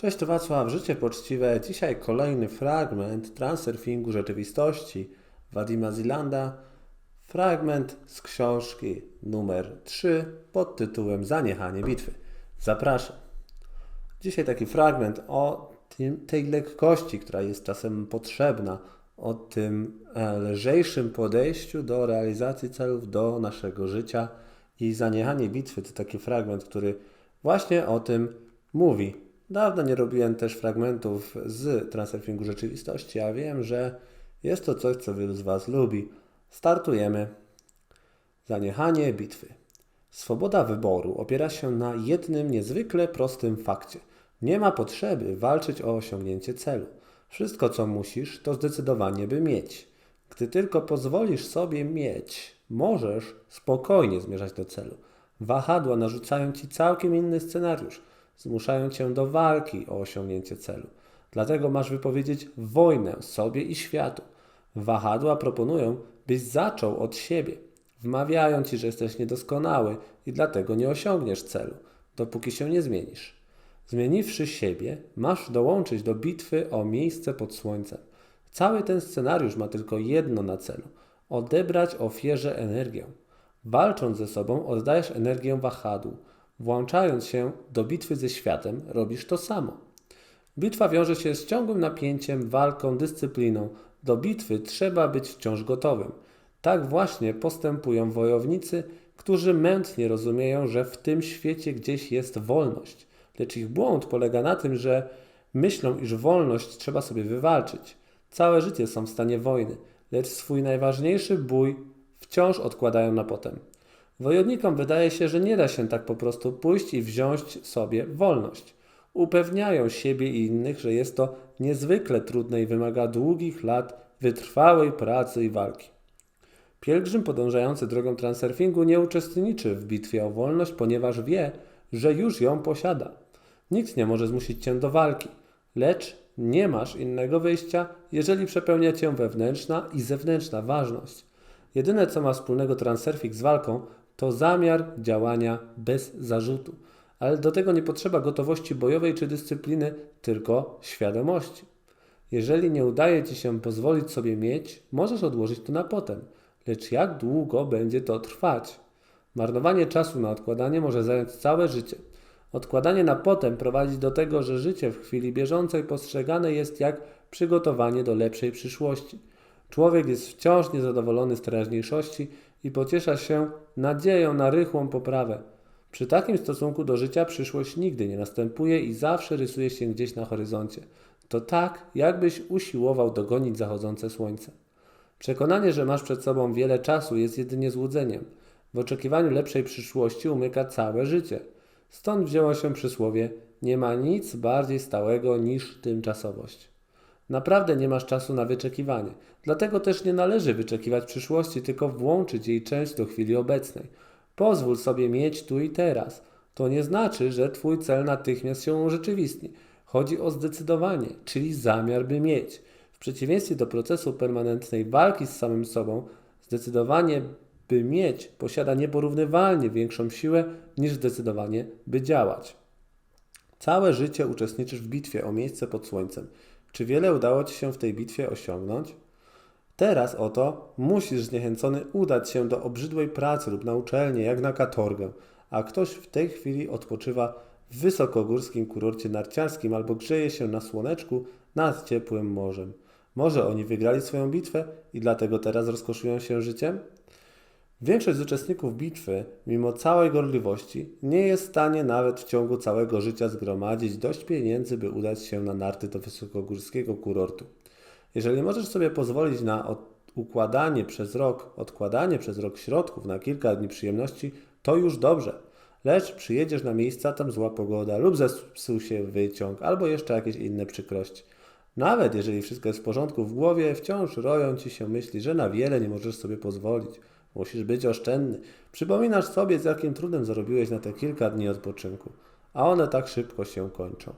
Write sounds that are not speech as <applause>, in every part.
Cześć, to Wacław, Życie Poczciwe. Dzisiaj kolejny fragment transurfingu rzeczywistości Wadima Zilanda. Fragment z książki numer 3 pod tytułem Zaniechanie bitwy. Zapraszam. Dzisiaj taki fragment o tym, tej lekkości, która jest czasem potrzebna, o tym e, lżejszym podejściu do realizacji celów, do naszego życia i zaniechanie bitwy to taki fragment, który właśnie o tym mówi. Dawno nie robiłem też fragmentów z transurfingu rzeczywistości, a wiem, że jest to coś, co wielu z Was lubi. Startujemy. Zaniechanie bitwy. Swoboda wyboru opiera się na jednym niezwykle prostym fakcie. Nie ma potrzeby walczyć o osiągnięcie celu. Wszystko, co musisz, to zdecydowanie, by mieć. Gdy tylko pozwolisz sobie mieć, możesz spokojnie zmierzać do celu. Wahadła narzucają ci całkiem inny scenariusz zmuszają cię do walki o osiągnięcie celu. Dlatego masz wypowiedzieć wojnę sobie i światu. Wahadła proponują, byś zaczął od siebie. Wmawiają ci, że jesteś niedoskonały i dlatego nie osiągniesz celu, dopóki się nie zmienisz. Zmieniwszy siebie, masz dołączyć do bitwy o miejsce pod słońcem. Cały ten scenariusz ma tylko jedno na celu odebrać ofierze energię. Walcząc ze sobą, oddajesz energię wahadłu. Włączając się do bitwy ze światem, robisz to samo. Bitwa wiąże się z ciągłym napięciem, walką, dyscypliną. Do bitwy trzeba być wciąż gotowym. Tak właśnie postępują wojownicy, którzy mętnie rozumieją, że w tym świecie gdzieś jest wolność. Lecz ich błąd polega na tym, że myślą, iż wolność trzeba sobie wywalczyć. Całe życie są w stanie wojny, lecz swój najważniejszy bój wciąż odkładają na potem. Wojownikom wydaje się, że nie da się tak po prostu pójść i wziąć sobie wolność. Upewniają siebie i innych, że jest to niezwykle trudne i wymaga długich lat wytrwałej pracy i walki. Pielgrzym podążający drogą transurfingu nie uczestniczy w bitwie o wolność, ponieważ wie, że już ją posiada. Nikt nie może zmusić cię do walki, lecz nie masz innego wyjścia, jeżeli przepełnia cię wewnętrzna i zewnętrzna ważność. Jedyne, co ma wspólnego transurfing z walką, to zamiar działania bez zarzutu. Ale do tego nie potrzeba gotowości bojowej czy dyscypliny, tylko świadomości. Jeżeli nie udaje Ci się pozwolić sobie mieć, możesz odłożyć to na potem. Lecz jak długo będzie to trwać? Marnowanie czasu na odkładanie może zająć całe życie. Odkładanie na potem prowadzi do tego, że życie w chwili bieżącej postrzegane jest jak przygotowanie do lepszej przyszłości. Człowiek jest wciąż niezadowolony z teraźniejszości i pociesza się nadzieją na rychłą poprawę. Przy takim stosunku do życia przyszłość nigdy nie następuje i zawsze rysuje się gdzieś na horyzoncie. To tak, jakbyś usiłował dogonić zachodzące słońce. Przekonanie, że masz przed sobą wiele czasu jest jedynie złudzeniem. W oczekiwaniu lepszej przyszłości umyka całe życie. Stąd wzięło się przysłowie: Nie ma nic bardziej stałego niż tymczasowość. Naprawdę nie masz czasu na wyczekiwanie. Dlatego też nie należy wyczekiwać przyszłości, tylko włączyć jej część do chwili obecnej. Pozwól sobie mieć tu i teraz. To nie znaczy, że Twój cel natychmiast się urzeczywistni. Chodzi o zdecydowanie, czyli zamiar, by mieć. W przeciwieństwie do procesu permanentnej walki z samym sobą, zdecydowanie, by mieć, posiada nieporównywalnie większą siłę niż zdecydowanie, by działać. Całe życie uczestniczysz w bitwie o miejsce pod słońcem. Czy wiele udało Ci się w tej bitwie osiągnąć? Teraz oto musisz zniechęcony udać się do obrzydłej pracy lub na uczelnię, jak na katorgę, a ktoś w tej chwili odpoczywa w wysokogórskim kurorcie narciarskim albo grzeje się na słoneczku nad ciepłym morzem. Może oni wygrali swoją bitwę i dlatego teraz rozkoszują się życiem? Większość z uczestników bitwy, mimo całej gorliwości, nie jest w stanie nawet w ciągu całego życia zgromadzić dość pieniędzy, by udać się na narty do wysokogórskiego kurortu. Jeżeli możesz sobie pozwolić na układanie przez rok, odkładanie przez rok środków na kilka dni przyjemności, to już dobrze. Lecz przyjedziesz na miejsca, tam zła pogoda lub zepsuł się wyciąg, albo jeszcze jakieś inne przykrości. Nawet jeżeli wszystko jest w porządku w głowie, wciąż roją ci się myśli, że na wiele nie możesz sobie pozwolić. Musisz być oszczędny. Przypominasz sobie, z jakim trudem zarobiłeś na te kilka dni odpoczynku, a one tak szybko się kończą.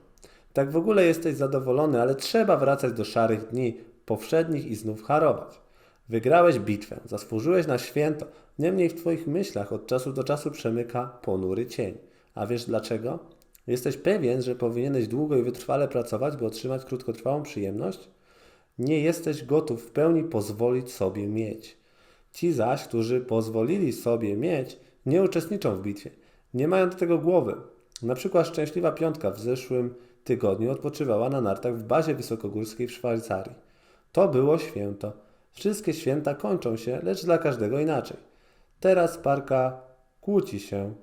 Tak w ogóle jesteś zadowolony, ale trzeba wracać do szarych dni powszednich i znów harować. Wygrałeś bitwę, zasłużyłeś na święto, niemniej w Twoich myślach od czasu do czasu przemyka ponury cień. A wiesz dlaczego? Jesteś pewien, że powinieneś długo i wytrwale pracować, by otrzymać krótkotrwałą przyjemność? Nie jesteś gotów w pełni pozwolić sobie mieć. Ci zaś, którzy pozwolili sobie mieć, nie uczestniczą w bitwie. Nie mają do tego głowy. Na przykład szczęśliwa piątka w zeszłym tygodniu odpoczywała na nartach w bazie wysokogórskiej w Szwajcarii. To było święto. Wszystkie święta kończą się, lecz dla każdego inaczej. Teraz parka kłóci się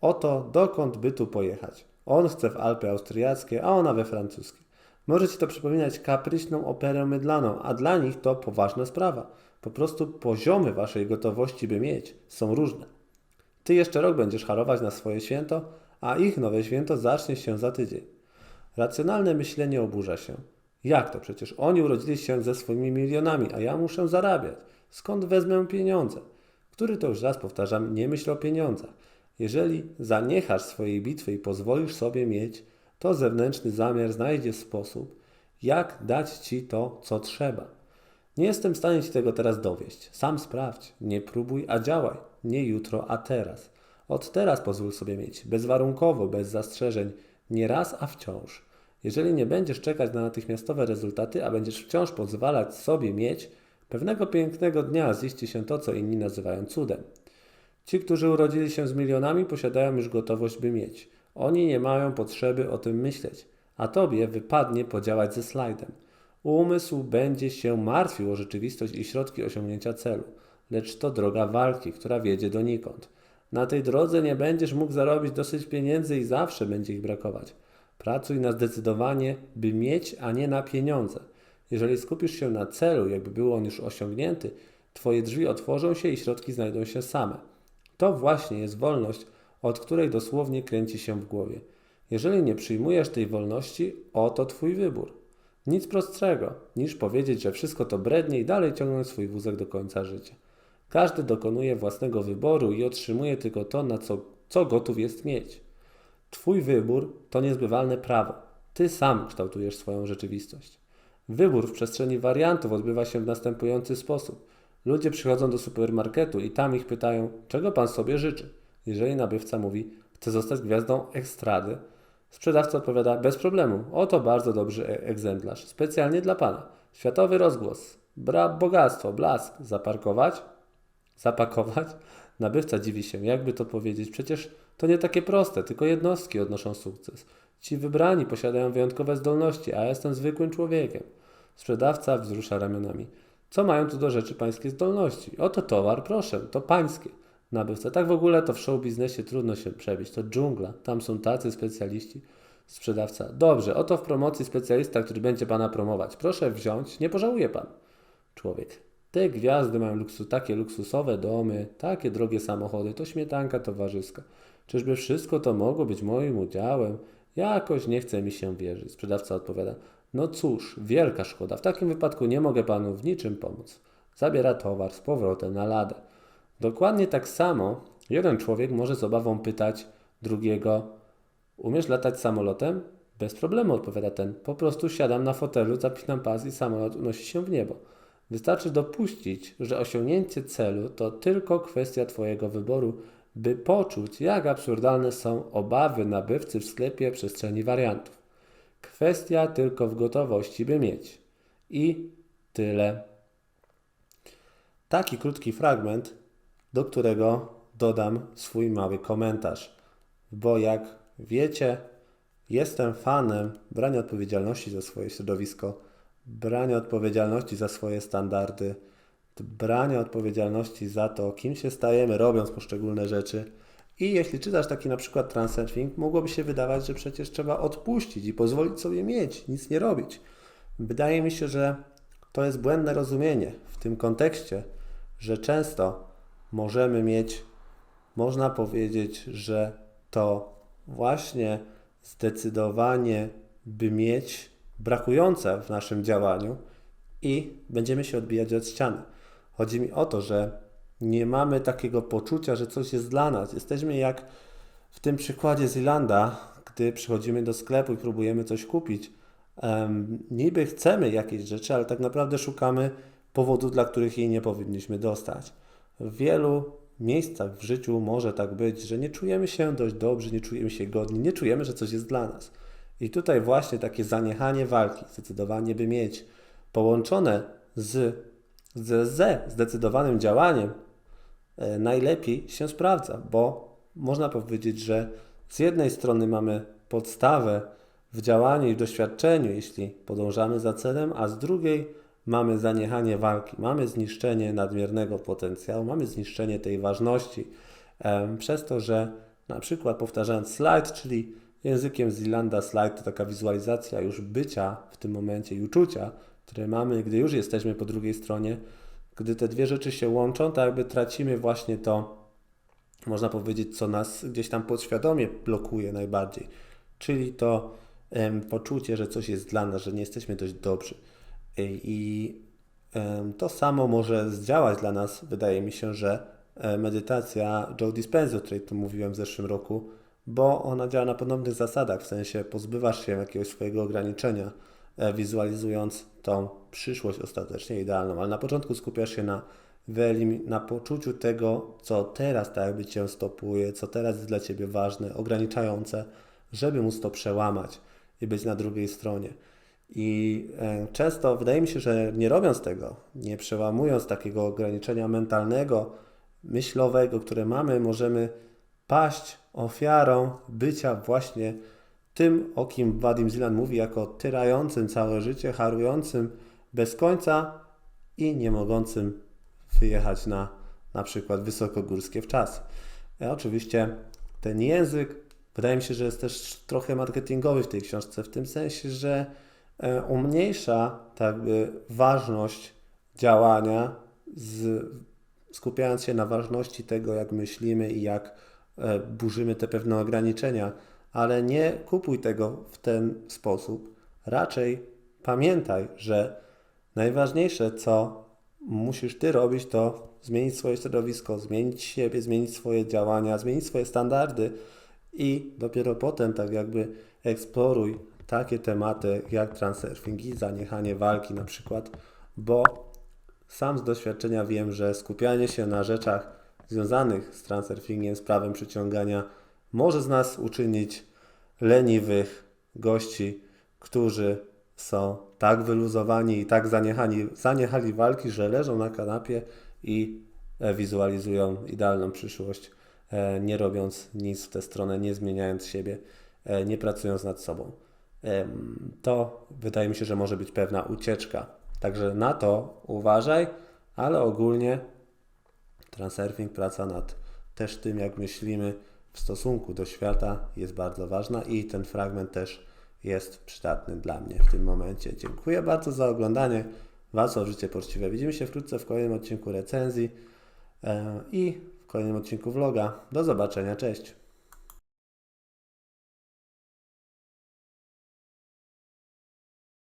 o to, dokąd by tu pojechać. On chce w Alpy austriackie, a ona we francuskie. Może ci to przypominać kapryśną operę mydlaną, a dla nich to poważna sprawa. Po prostu poziomy waszej gotowości, by mieć, są różne. Ty jeszcze rok będziesz harować na swoje święto, a ich nowe święto zacznie się za tydzień. Racjonalne myślenie oburza się. Jak to przecież? Oni urodzili się ze swoimi milionami, a ja muszę zarabiać. Skąd wezmę pieniądze? Który to już raz powtarzam, nie myśl o pieniądzach. Jeżeli zaniechasz swojej bitwy i pozwolisz sobie mieć, to zewnętrzny zamiar znajdzie sposób, jak dać ci to, co trzeba. Nie jestem w stanie ci tego teraz dowieść. Sam sprawdź, nie próbuj, a działaj. Nie jutro, a teraz. Od teraz pozwól sobie mieć, bezwarunkowo, bez zastrzeżeń, nie raz, a wciąż. Jeżeli nie będziesz czekać na natychmiastowe rezultaty, a będziesz wciąż pozwalać sobie mieć, pewnego pięknego dnia ziści się to, co inni nazywają cudem. Ci, którzy urodzili się z milionami, posiadają już gotowość, by mieć. Oni nie mają potrzeby o tym myśleć, a tobie wypadnie podziałać ze slajdem. Umysł będzie się martwił o rzeczywistość i środki osiągnięcia celu, lecz to droga walki, która wiedzie donikąd. Na tej drodze nie będziesz mógł zarobić dosyć pieniędzy i zawsze będzie ich brakować. Pracuj na zdecydowanie, by mieć, a nie na pieniądze. Jeżeli skupisz się na celu, jakby był on już osiągnięty, Twoje drzwi otworzą się i środki znajdą się same. To właśnie jest wolność, od której dosłownie kręci się w głowie. Jeżeli nie przyjmujesz tej wolności, oto Twój wybór. Nic prostszego, niż powiedzieć, że wszystko to brednie i dalej ciągnąć swój wózek do końca życia. Każdy dokonuje własnego wyboru i otrzymuje tylko to, na co, co gotów jest mieć. Twój wybór to niezbywalne prawo. Ty sam kształtujesz swoją rzeczywistość. Wybór w przestrzeni wariantów odbywa się w następujący sposób. Ludzie przychodzą do supermarketu i tam ich pytają, czego pan sobie życzy. Jeżeli nabywca mówi, chce zostać gwiazdą ekstrady, sprzedawca odpowiada, bez problemu, oto bardzo dobry e- egzemplarz, specjalnie dla pana. Światowy rozgłos, bra bogactwo, blask, zaparkować, zapakować. <laughs> Nabywca dziwi się, jakby to powiedzieć, przecież to nie takie proste, tylko jednostki odnoszą sukces. Ci wybrani posiadają wyjątkowe zdolności, a ja jestem zwykłym człowiekiem. Sprzedawca wzrusza ramionami. Co mają tu do rzeczy pańskie zdolności? Oto towar, proszę, to pańskie. Nabywca. Tak w ogóle to w show biznesie trudno się przebić. To dżungla. Tam są tacy specjaliści. Sprzedawca. Dobrze, oto w promocji specjalista, który będzie pana promować. Proszę wziąć, nie pożałuje pan. Człowiek. Te gwiazdy mają takie luksusowe domy, takie drogie samochody, to śmietanka towarzyska. Czyżby wszystko to mogło być moim udziałem? Jakoś nie chce mi się wierzyć. Sprzedawca odpowiada. No cóż, wielka szkoda. W takim wypadku nie mogę panu w niczym pomóc. Zabiera towar z powrotem na ladę. Dokładnie tak samo jeden człowiek może z obawą pytać drugiego: Umiesz latać samolotem? Bez problemu, odpowiada ten. Po prostu siadam na fotelu, zapinam pas i samolot unosi się w niebo. Wystarczy dopuścić, że osiągnięcie celu to tylko kwestia Twojego wyboru, by poczuć, jak absurdalne są obawy nabywcy w sklepie przestrzeni wariantów. Kwestia tylko w gotowości, by mieć. I tyle. Taki krótki fragment, do którego dodam swój mały komentarz. Bo jak wiecie, jestem fanem brania odpowiedzialności za swoje środowisko, brania odpowiedzialności za swoje standardy, brania odpowiedzialności za to, kim się stajemy, robiąc poszczególne rzeczy. I jeśli czytasz taki na przykład transurfing, mogłoby się wydawać, że przecież trzeba odpuścić i pozwolić sobie mieć, nic nie robić. Wydaje mi się, że to jest błędne rozumienie w tym kontekście, że często możemy mieć, można powiedzieć, że to właśnie zdecydowanie, by mieć brakujące w naszym działaniu i będziemy się odbijać od ściany. Chodzi mi o to, że nie mamy takiego poczucia, że coś jest dla nas. Jesteśmy jak w tym przykładzie z Irlanda, gdy przychodzimy do sklepu i próbujemy coś kupić. Um, niby chcemy jakieś rzeczy, ale tak naprawdę szukamy powodów, dla których jej nie powinniśmy dostać. W wielu miejscach w życiu może tak być, że nie czujemy się dość dobrze, nie czujemy się godni, nie czujemy, że coś jest dla nas. I tutaj właśnie takie zaniechanie walki, zdecydowanie by mieć połączone z, z, ze zdecydowanym działaniem, e, najlepiej się sprawdza, bo można powiedzieć, że z jednej strony mamy podstawę w działaniu i doświadczeniu, jeśli podążamy za celem, a z drugiej mamy zaniechanie walki, mamy zniszczenie nadmiernego potencjału, mamy zniszczenie tej ważności, przez to, że na przykład powtarzając slajd, czyli językiem Zilanda slajd to taka wizualizacja już bycia w tym momencie i uczucia, które mamy, gdy już jesteśmy po drugiej stronie, gdy te dwie rzeczy się łączą, to jakby tracimy właśnie to, można powiedzieć, co nas gdzieś tam podświadomie blokuje najbardziej, czyli to poczucie, że coś jest dla nas, że nie jesteśmy dość dobrzy. I, i to samo może zdziałać dla nas, wydaje mi się, że e, medytacja Joe Dispenza, o której tu mówiłem w zeszłym roku, bo ona działa na podobnych zasadach, w sensie pozbywasz się jakiegoś swojego ograniczenia, e, wizualizując tą przyszłość ostatecznie idealną, ale na początku skupiasz się na, na poczuciu tego, co teraz tak jakby Cię stopuje, co teraz jest dla Ciebie ważne, ograniczające, żeby móc to przełamać i być na drugiej stronie. I e, często wydaje mi się, że nie robiąc tego, nie przełamując takiego ograniczenia mentalnego, myślowego, które mamy, możemy paść ofiarą bycia właśnie tym, o kim Wadim Zilan mówi, jako tyrającym całe życie, harującym bez końca i nie mogącym wyjechać na na przykład wysokogórskie w czas. E, oczywiście ten język wydaje mi się, że jest też trochę marketingowy w tej książce, w tym sensie, że umniejsza tak jakby ważność działania, z, skupiając się na ważności tego, jak myślimy i jak e, burzymy te pewne ograniczenia, ale nie kupuj tego w ten sposób. Raczej pamiętaj, że najważniejsze, co musisz ty robić, to zmienić swoje środowisko, zmienić siebie, zmienić swoje działania, zmienić swoje standardy i dopiero potem tak jakby eksploruj takie tematy jak transurfing i zaniechanie walki na przykład, bo sam z doświadczenia wiem, że skupianie się na rzeczach związanych z transurfingiem, z prawem przyciągania może z nas uczynić leniwych gości, którzy są tak wyluzowani i tak zaniechani, zaniechali walki, że leżą na kanapie i e, wizualizują idealną przyszłość, e, nie robiąc nic w tę stronę, nie zmieniając siebie, e, nie pracując nad sobą. To wydaje mi się, że może być pewna ucieczka. Także na to uważaj, ale ogólnie transurfing, praca nad też tym, jak myślimy w stosunku do świata jest bardzo ważna i ten fragment też jest przydatny dla mnie w tym momencie. Dziękuję bardzo za oglądanie. Walca o życie poczciwe. Widzimy się wkrótce w kolejnym odcinku recenzji e, i w kolejnym odcinku vloga. Do zobaczenia. Cześć.